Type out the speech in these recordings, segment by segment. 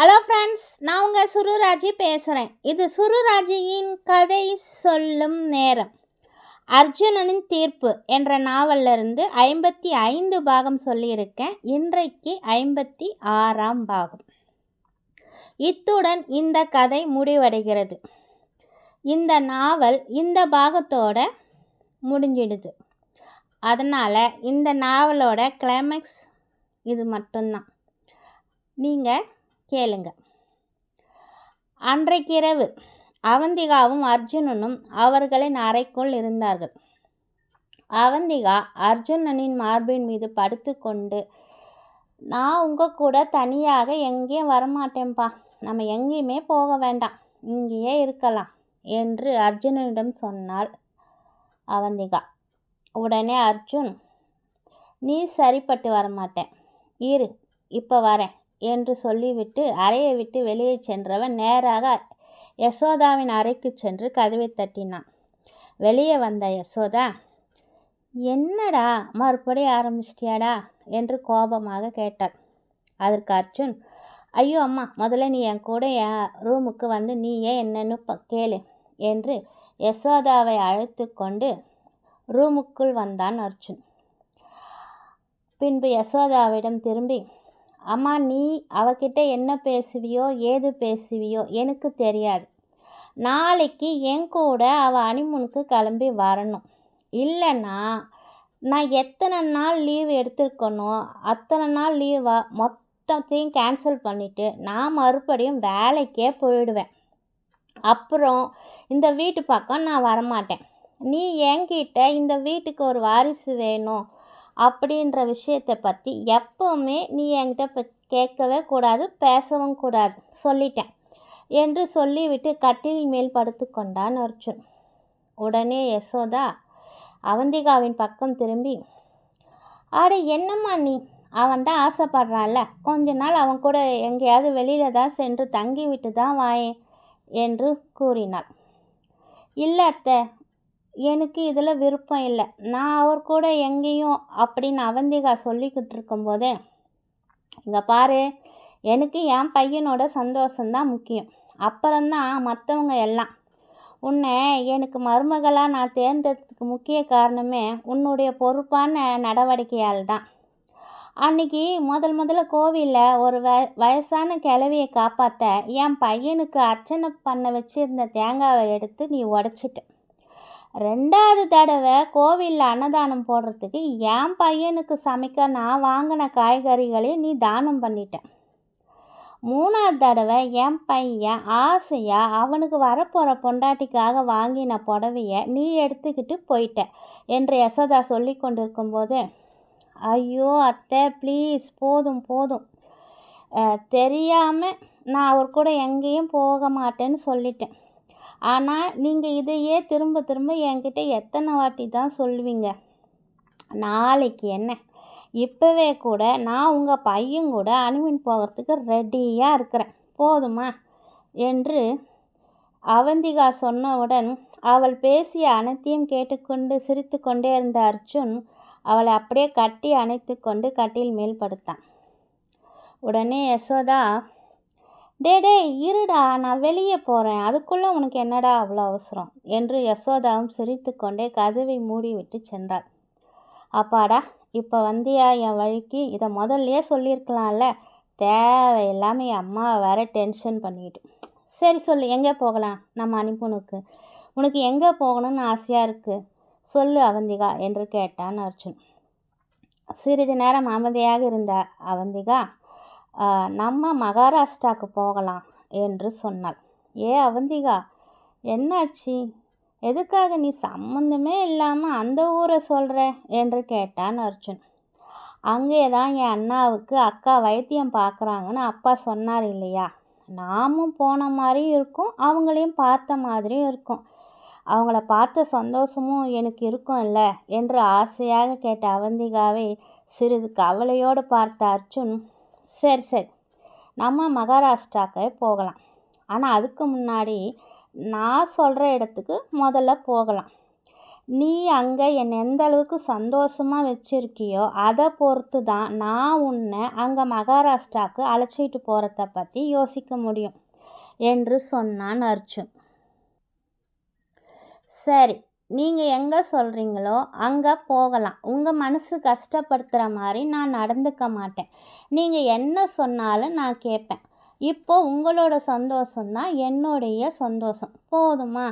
Hello friends நான் உங்கள் சுருராஜி பேசுகிறேன் இது சுருராஜியின் கதை சொல்லும் நேரம். அர்ஜுனனின் தீர்ப்பு என்ற நாவலிருந்து ஐம்பத்தி ஐந்து பாகம் சொல்லியிருக்கேன். இன்றைக்கு ஐம்பத்தி ஆறாம் பாகம். இத்துடன் இந்த கதை முடிவடைகிறது. இந்த நாவல் இந்த பாகத்தோட முடிஞ்சிடுது. அதனால் இந்த நாவலோட கிளைமேக்ஸ் இது மட்டும்தான். நீங்கள் கேளுங்க. அன்றைக்கிரவு அவந்திகாவும் அர்ஜுனனும் அவர்களின் அறைக்குள் இருந்தார்கள். அவந்திகா அர்ஜுனனின் மார்பின் மீது படுத்துக்கொண்டு நான் உங்கள் கூட தனியாக எங்கேயும் வரமாட்டேன்ப்பா நம்ம எங்கேயுமே போக வேண்டாம். இங்கேயே இருக்கலாம் என்று அர்ஜுனனிடம் சொன்னாள் அவந்திகா. உடனே அர்ஜுன் நீ சரிப்பட்டு வரமாட்டேன். இரு இப்போ வரேன். என்று சொல்லிவிட்டு அறையை விட்டு வெளியே சென்றவன் நேராக யசோதாவின் அறைக்கு சென்று கதவை தட்டினான். வெளியே வந்த யசோதா என்னடா மறுபடி ஆரம்பிச்சிட்டியாடா? என்று கோபமாக கேட்டாள். அதற்கு அர்ஜுன் ஐயோ அம்மா முதல்ல நீ என் கூட என் ரூமுக்கு வந்து நீயே என்னன்னு ப கேளு என்று யசோதாவை அழைத்து கொண்டு ரூமுக்குள் வந்தான் அர்ஜுன். பின்பு யசோதாவிடம் திரும்பி அம்மா நீ அவகிட்ட என்ன பேசுவியோ ஏது பேசுவியோ எனக்கு தெரியாது. நாளைக்கு என் கூட அவள் அனிமுனுக்கு கிளம்பி வரணும். இல்லைன்னா நான் எத்தனை நாள் லீவ் எடுத்திருக்கணும் அத்தனை நாள் லீவா மொத்தத்தையும் கேன்சல் பண்ணிவிட்டு நான் மறுபடியும் வேலைக்கே போயிடுவேன். அப்புறம் இந்த வீட்டு பக்கம் நான் வரமாட்டேன். நீ என்கிட்ட இந்த வீட்டுக்கு ஒரு வாரிசு வேணும் அப்படின்ற விஷயத்தை பற்றி எப்போவுமே நீ என்கிட்ட இப்போ கேட்கவே கூடாது பேசவும் கூடாது. சொல்லிட்டேன். என்று சொல்லிவிட்டு கட்டில் மேல் படுத்து கொண்டான் அர்ஜுன். உடனே யசோதா அவந்திகாவின் பக்கம் திரும்பி ஆட என்னம்மா நீ? அவன் தான் ஆசைப்படுறான்ல. கொஞ்ச நாள் அவன் கூட எங்கேயாவது வெளியில் தான் சென்று தங்கி விட்டு தான் வாயேன் என்று கூறினாள். இல்லை அத்தை எனக்கு இதில் விருப்பம் இல்லை. நான் அவர் கூட எங்கேயும் அப்படின்னு அவந்திகா சொல்லிக்கிட்டு இருக்கும்போதே இங்கே பாரு எனக்கு என் பையனோட சந்தோஷந்தான் முக்கியம். அப்புறம்தான் மற்றவங்க எல்லாம். உன்னை எனக்கு மருமகளாக நான் தேர்ந்ததுக்கு முக்கிய காரணமே உன்னுடைய பொறுப்பான நடவடிக்கையால் தான் அன்னைக்கு முதல் முதல்ல கோவிலில் ஒரு வ வயசான கிழவியை காப்பாற்ற என் பையனுக்கு அர்ச்சனை பண்ண வச்சுருந்த தேங்காவை எடுத்து நீ உடச்சிட்ட. ரெண்டாவது தடவை கோவிலில் அன்னதானம் போடுறதுக்கு என் பையனுக்கு சமைக்க நான் வாங்கின காய்கறிகளே நீ தானம் பண்ணிட்டேன் மூணாவது தடவை என் பையன் ஆசையாக அவனுக்கு வரப்போகிற பொண்டாட்டிக்காக வாங்கின புடவைய நீ எடுத்துக்கிட்டு போயிட்ட என்று யசோதா சொல்லி கொண்டிருக்கும்போது ஐயோ அத்தை ப்ளீஸ் போதும் போதும். தெரியாமல் நான் அவர் கூட எங்கேயும் போக மாட்டேன்னு சொல்லிட்டேன். ஆனால் நீங்கள் இதையே திரும்ப திரும்ப என்கிட்ட எத்தனை வாட்டி தான் சொல்லுவீங்க? நாளைக்கு என்ன? இப்போவே கூட நான் உங்கள் பையன் கூட அனுமின் போகிறதுக்கு ரெடியாக இருக்கிறேன். போதுமா? என்று அவந்திகா சொன்னவுடன் அவள் பேசிய அனைத்தையும் கேட்டுக்கொண்டு சிரித்து கொண்டே இருந்த அர்ஜுன் அவளை அப்படியே கட்டி அணைத்து கொண்டு கட்டில் மேல் படுத்தான். உடனே யசோதா டே டே இருடா நான் வெளியே போகிறேன் அதுக்குள்ளே உனக்கு என்னடா அவ்வளோ அவசரம்? என்று யசோதாவும் சிரித்து கொண்டே கதவை மூடிவிட்டு சென்றாள். அப்பாடா இப்போ வந்தியா என் வழிக்கு? இதை முதல்லையே சொல்லியிருக்கலாம்ல. தேவையில்லாமல் என் அம்மா வேற டென்ஷன் பண்ணிக்கிட்டு சரி சொல்லு எங்கே போகலாம்? நம்ம அனுப்புனுக்கு. உனக்கு எங்கே போகணும்னு ஆசையாக இருக்குது சொல்லு அவந்திகா என்று கேட்டான் அர்ஜுன். சிறிது நேரம் அமைதியாக இருந்த அவந்திகா நம்ம மகாராஷ்டிராவுக்கு போகலாம் என்று சொன்னாள். ஏ அவந்திகா என்னாச்சு? எதுக்காக நீ சம்மந்தமே இல்லாமல் அந்த ஊரை சொல்கிற என்று கேட்டான் அர்ஜுன். அங்கே தான் என் அண்ணாவுக்கு அக்கா வைத்தியம் பார்க்குறாங்கன்னு அப்பா சொன்னார் இல்லையா? நாமும் போன மாதிரியும் இருக்கும் அவங்களையும் பார்த்த மாதிரியும் இருக்கும். அவங்கள பார்த்த சந்தோஷமும் எனக்கு இருக்கும் இல்லை என்று ஆசையாக கேட்ட அவந்திகாவை சிறிது கவலையோடு பார்த்த அர்ஜுன் சரி சரி. நம்ம மகாராஷ்டிராக்கு போகலாம். ஆனால் அதுக்கு முன்னாடி நான் சொல்கிற இடத்துக்கு முதல்ல போகலாம். நீ அங்கே என்னை எந்த அளவுக்கு சந்தோஷமாக வச்சுருக்கியோ அதை பொறுத்து தான் நான் உன்னை அங்கே மகாராஷ்டிராவுக்கு அழைச்சிட்டு போகிறத பற்றி யோசிக்க முடியும் என்று சொன்னான் அர்ஜுன். சரி நீங்கள் எங்கே சொல்கிறீங்களோ அங்கே போகலாம். உங்கள் மனசு கஷ்டப்படுத்துகிற மாதிரி நான் நடந்துக்க மாட்டேன். நீங்கள் என்ன சொன்னாலும் நான் கேட்பேன். இப்போ உங்களோட சந்தோஷம்தான் என்னுடைய சந்தோஷம். போதுமா?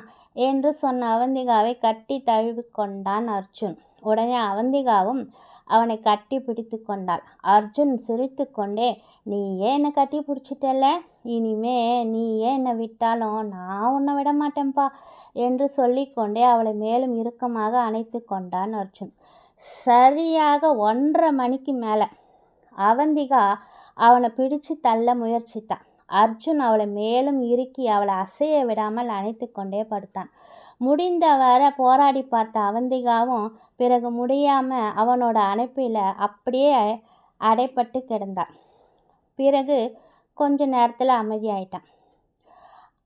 என்று சொன்ன அவந்திகாவை கட்டி தழுவி கொண்டான் அர்ஜுன். உடனே அவந்திகாவும் அவனை கட்டி பிடித்து கொண்டாள். அர்ஜுன் சிரித்து கொண்டே நீ ஏன் என்னை கட்டி பிடிச்சிட்டல இனிமே நீ ஏன் என்னை விட்டாலும் நான் உன்னை விட மாட்டேன்ப்பா என்று சொல்லிக்கொண்டே அவளை மேலும் இறுக்கமாக அணைத்து கொண்டான் அர்ஜுன். சரியாக ஒன்றரை மணிக்கு மேலே அவந்திகா அவனை பிடிச்சு தள்ள முயற்சித்தான் அர்ஜுன் அவளை மேலும் இறுக்கி அவளை அசைய விடாமல் அணைத்து கொண்டே படுத்தான். முடிந்தவரை போராடி பார்த்த அவந்திகாவும் பிறகு முடியாமல் அவனோட அணைப்பில் அப்படியே அடைப்பட்டு கிடந்தான். பிறகு கொஞ்ச நேரத்தில் அமைதியாயிட்டான்.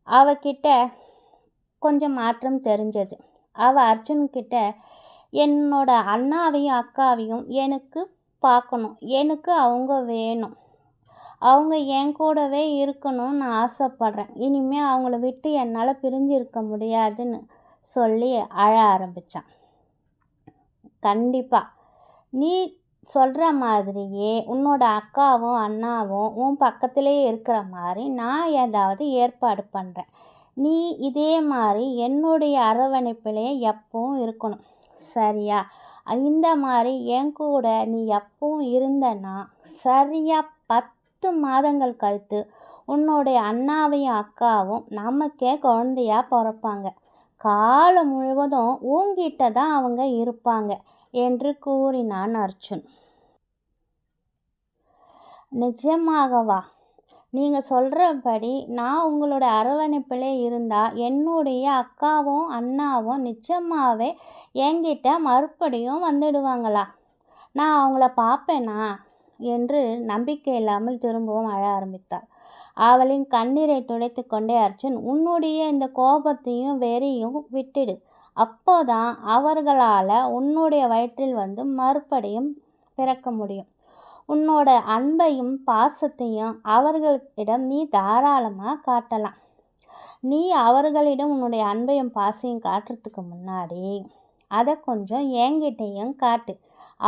அவகிட்ட கொஞ்சம் மாற்றம் தெரிஞ்சது. அவள் அர்ஜுன்கிட்ட என்னோட அண்ணாவையும் அக்காவையும் எனக்கு பார்க்கணும் எனக்கு அவங்க வேணும். அவங்க என் கூடவே இருக்கணும்னு நான் ஆசைப்பட்றேன். இனிமேல் அவங்கள விட்டு என்னால் பிரிஞ்சு இருக்க முடியாதுன்னு சொல்லி அழ ஆரம்பித்தான் கண்டிப்பாக நீ சொல்கிற மாதிரியே உன்னோட அக்காவும் அண்ணாவும் உன் பக்கத்திலே இருக்கிற மாதிரி நான் ஏதாவது ஏற்பாடு பண்ணுறேன் நீ இதே மாதிரி என்னுடைய அரவணைப்பிலே எப்பவும் இருக்கணும். சரியா? இந்த மாதிரி என் கூட நீ எப்பவும் இருந்தனா சரியாக பத்து மாதங்கள் கழித்து உன்னுடைய அண்ணாவையும் அக்காவும் நமக்கே குழந்தையா பிறப்பாங்க. காலம் முழுவதும் ஊங்கிட்ட தான் அவங்க இருப்பாங்க என்று கூறினான் அர்ஜுன். நிஜமாகவா? நீங்கள் சொல்கிறபடி நான் உங்களோட அரவணைப்பில் இருந்தால் என்னுடைய அக்காவும் அண்ணாவும் நிச்சயமாகவே என்கிட்ட மறுபடியும் வந்துடுவாங்களா? நான் அவங்கள பார்ப்பேனா? என்று நம்பிக்கை இல்லாமல் திரும்பவும் அழ ஆரம்பித்தாள். அவளின் கண்ணீரை துடைத்து கொண்டே அர்ஜுன் உன்னுடைய இந்த கோபத்தையும் வெறியும் விட்டுடு. அப்போதான் அவர்களால் உன்னுடைய வயிற்றில் வந்து மறுபடியும் பிறக்க முடியும். உன்னோட அன்பையும் பாசத்தையும் அவர்களிடம் நீ தாராளமாக காட்டலாம். நீ அவர்களிடம் உன்னுடைய அன்பையும் பாசையும் காட்டுறதுக்கு முன்னாடி அதை கொஞ்சம் என்கிட்டையும் காட்டு.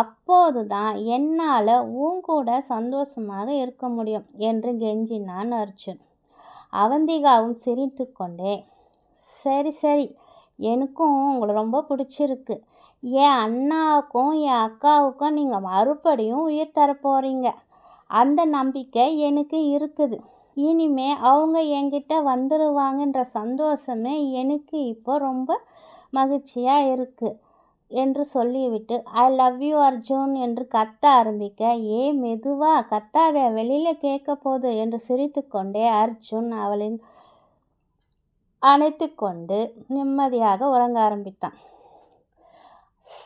அப்போது தான் என்னால் உன் கூட சந்தோஷமாக இருக்க முடியும் என்று கெஞ்சினான் அர்ஜுன். அவந்திகாவும் சிரித்து கொண்டே சரி சரி எனக்கும் உங்களை ரொம்ப பிடிச்சிருக்கு. என் அண்ணாவுக்கும் என் அக்காவுக்கும் நீங்கள் மறுபடியும் உயிர் தரப்போகிறீங்க அந்த நம்பிக்கை எனக்கு இருக்குது. இனிமே அவங்க என்கிட்ட வந்துடுவாங்கன்ற சந்தோஷமே எனக்கு இப்போ ரொம்ப மகிழ்ச்சியாக இருக்குது என்று சொல்லிவிட்டு ஐ லவ் யூ அர்ஜுன் என்று கத்த ஆரம்பிக்க ஏ மெதுவா கத்தாத வெளியில் கேட்க போது என்று சிரித்து கொண்டே அர்ஜுன் அவளின் அணைத்து கொண்டு நிம்மதியாக உறங்க ஆரம்பித்தான்.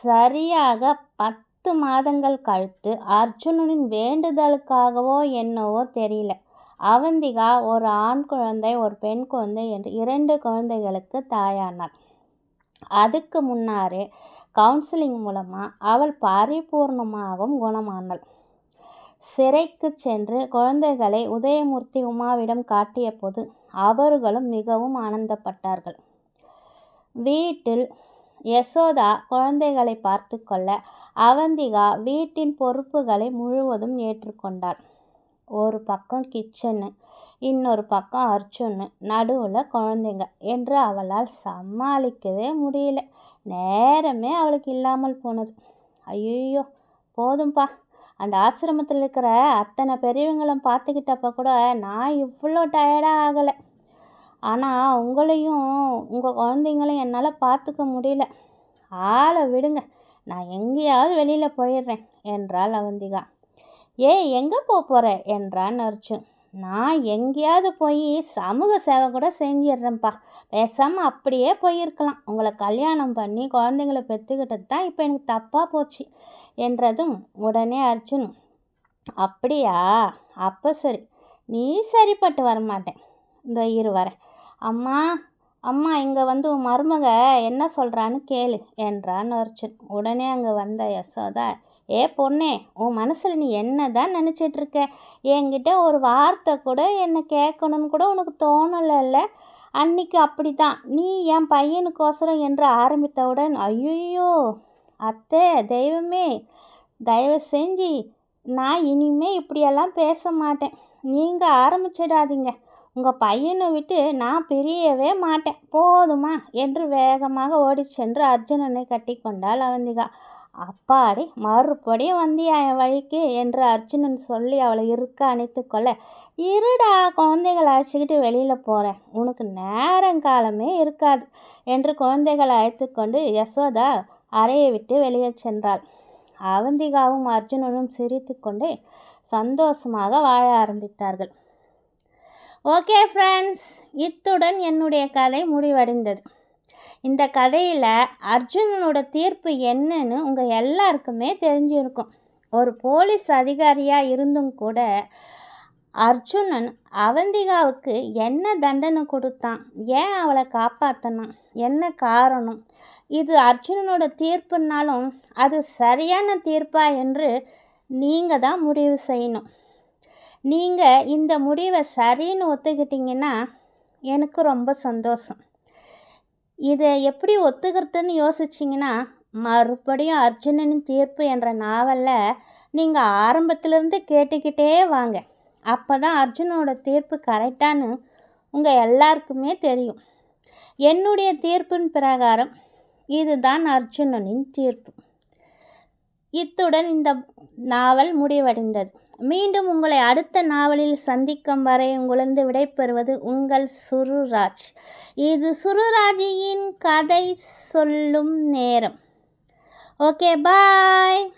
சரியாக பத்து மாதங்கள் கழித்து அர்ஜுனனின் வேண்டுதலுக்காகவோ என்னவோ தெரியல. அவந்திகா ஒரு ஆண் குழந்தை ஒரு பெண் குழந்தை என்று இரண்டு குழந்தைகளுக்கு தாயானாள். அதுக்கு முன்னாரே கவுன்சிலிங் மூலமாக அவள் பரிபூர்ணமாகவும் குணமானாள். சிறைக்கு சென்று குழந்தைகளை உதயமூர்த்தி உமாவிடம் காட்டிய போது அவர்களும் மிகவும் ஆனந்தப்பட்டார்கள். வீட்டில் யசோதா குழந்தைகளை பார்த்து கொள்ள அவந்திகா வீட்டின் பொறுப்புகளை முழுவதும் ஏற்றுக்கொண்டாள். ஒரு பக்கம் கிச்சனு இன்னொரு பக்கம் அர்ஜுனு நடுவில் குழந்தைங்க என்று அவளால் சமாளிக்கவே முடியல. நேரமே அவளுக்கு இல்லாமல் போனது. ஐயோ போதும்பா. அந்த ஆசிரமத்தில் இருக்கிற அத்தனை பெரியவங்களும் பார்த்துக்கிட்டப்ப கூட நான் இவ்வளோ டயர்டாக ஆகலை. ஆனால் உங்களையும் உங்கள் குழந்தைங்களையும் என்னால் பார்த்துக்க முடியல. ஆளை விடுங்க. நான் எங்கேயாவது வெளியில் போயிடுறேன் என்றாள் அவந்திகா. ஏய் எங்கே போக போகிற என்றான் அர்ஜுன். நான் எங்கேயாவது போய் சமூக சேவை கூட செஞ்சிடுறேன்ப்பா பேசாமல் அப்படியே போயிருக்கலாம். உங்களை கல்யாணம் பண்ணி குழந்தைங்களை பெற்றுக்கிட்டது தான் இப்போ எனக்கு தப்பாக போச்சு என்றதும் உடனே அர்ஜுன் அப்படியா? அப்போ சரி. நீ சரிப்பட்டு வரமாட்டேன். இந்த இரு வரேன் அம்மா அம்மா இங்கே வந்து உன் மருமக என்ன சொல்கிறான்னு கேளு என்றான் அர்ஜுன். உடனே அங்கே வந்த யசோதா ஏ பொண்ணே உன் மனசில் நீ என்ன தான் நினச்சிட்ருக்க? என்கிட்ட ஒரு வார்த்தை கூட என்னை கேட்கணும்னு கூட உனக்கு தோணலைல்ல. அன்னைக்கு அப்படி தான் நீ என் பையனுக்கோசரம் என்று ஆரம்பித்தவுடன் ஐயோ அத்தை தெய்வமே தயவு செஞ்சு நான் இனிமே இப்படியெல்லாம் பேச மாட்டேன். நீங்கள் ஆரம்பிச்சிடாதீங்க. உங்கள் பையனை விட்டு நான் பிரியவே மாட்டேன். போதுமா? என்று வேகமாக ஓடி சென்று அர்ஜுனனை கட்டி கொண்டாள் அவந்திகா. அப்பாடி மறுபடியும் வந்தியா என் வழிக்கு என்று அர்ஜுனன் சொல்லி அவளை இருக்க அணைத்து கொள்ள இருடா குழந்தைகளை அழைச்சிக்கிட்டு வெளியில் போகிறேன் உனக்கு நேரங்காலமே இருக்காது என்று குழந்தைகளை அழைத்து கொண்டு யசோதா அறையை விட்டு வெளியே சென்றாள். அவந்திகாவும் அர்ஜுனனும் சிரித்து கொண்டே சந்தோஷமாக வாழ ஆரம்பித்தார்கள். ஓகே ஃப்ரெண்ட்ஸ் இத்துடன் என்னுடைய கதை முடிவடைந்தது. இந்த கதையில் அர்ஜுனனோட தீர்ப்பு என்னன்னு உங்கள் எல்லாருக்குமே தெரிஞ்சிருக்கும். ஒரு போலீஸ் அதிகாரியாக இருந்தும் கூட அர்ஜுனன் அவந்திகாவுக்கு என்ன தண்டனை கொடுத்தான்? ஏன் அவளை காப்பாற்றினான் என்ன காரணம்? இது அர்ஜுனனோட தீர்ப்புனாலும் அது சரியான தீர்ப்பா என்று நீங்கள் தான் முடிவு செய்யணும். நீங்கள் இந்த முடிவை சரின்னு ஒத்துக்கிட்டிங்கன்னா எனக்கு ரொம்ப சந்தோஷம். இதை எப்படி ஒத்துக்கிறதுன்னு யோசிச்சிங்கன்னா மறுபடியும் அர்ஜுனனின் தீர்ப்பு என்ற நாவலில் நீங்கள் ஆரம்பத்திலிருந்து கேட்டுக்கிட்டே வாங்க. அப்போ தான் அர்ஜுனோட தீர்ப்பு கரெக்டானு உங்கள் எல்லாருக்குமே தெரியும். என்னுடைய தீர்ப்பின் பிரகாரம் இதுதான் அர்ஜுனனின் தீர்ப்பு. இத்துடன் இந்த நாவல் முடிவடைந்தது. மீண்டும் உங்களை அடுத்த நாவலில் சந்திக்கும் வரை உங்களிருந்து விடைபெறுவது உங்கள் சுருராஜ். இது சுருராஜியின் கதை சொல்லும் நேரம். Okay bye.